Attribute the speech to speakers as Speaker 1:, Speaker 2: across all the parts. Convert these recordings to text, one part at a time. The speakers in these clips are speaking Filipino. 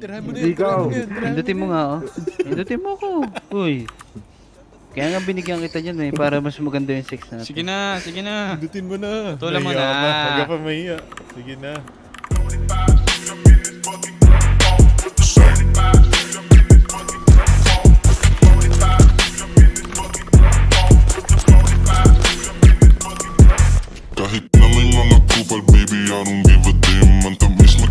Speaker 1: tirahan mo na Hindi yan, tirahan ikaw. mo na yan, tirahan mo Pindutin mo na nga,
Speaker 2: oh. Pindutin mo ko. Uy. Kaya nga binigyan kita niyan eh, para mas maganda yung sex natin. Sige
Speaker 3: na, sige na.
Speaker 1: Pindutin mo na. Tulan mo na. Huwag ka pa mahiya. Sige na.
Speaker 4: Kahit na may mga kupal baby I don't give a damn Ang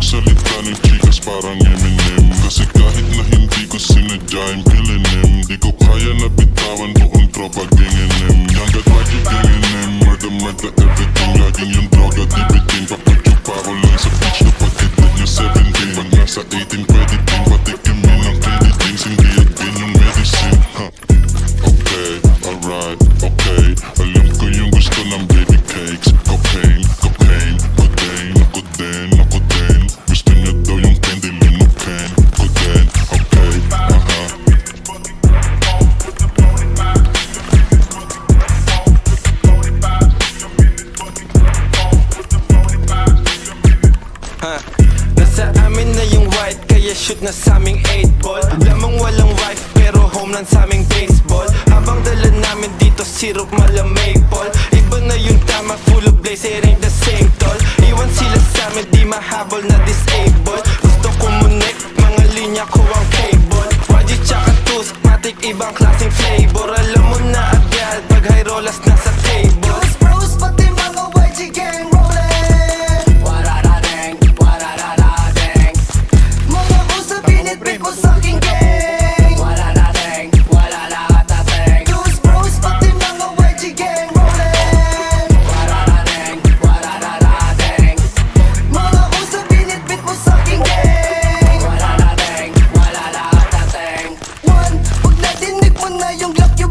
Speaker 4: magsalita ng chikas parang Eminem Kasi kahit na hindi ko sinadya I'm him Di ko kaya na bitawan buong tropa ganganim Young got like you ganganim Murder, murder, everything. Laging yung droga di bitin Papatyo pa ako lang sa beach Kapag hidlit nyo 17 Pag nasa 18
Speaker 5: Ha. Nasa amin na yung white Kaya shoot na sa aming 8 ball. Lamang walang wife pero home lang sa aming baseball. Habang dala namin dito syrup mala maple Iba na yung tama full of blaze it ain't
Speaker 2: libre mo sa aking gang
Speaker 6: Wala nating, wala lahat nating
Speaker 2: Deuce bros, pati mga YG gang rolling
Speaker 6: Wala nating, wala na nating
Speaker 2: Mga usap, binitbit mo sa aking gang
Speaker 6: Wala nating, wala lahat nating
Speaker 2: One, pag natinig mo na yung lock, you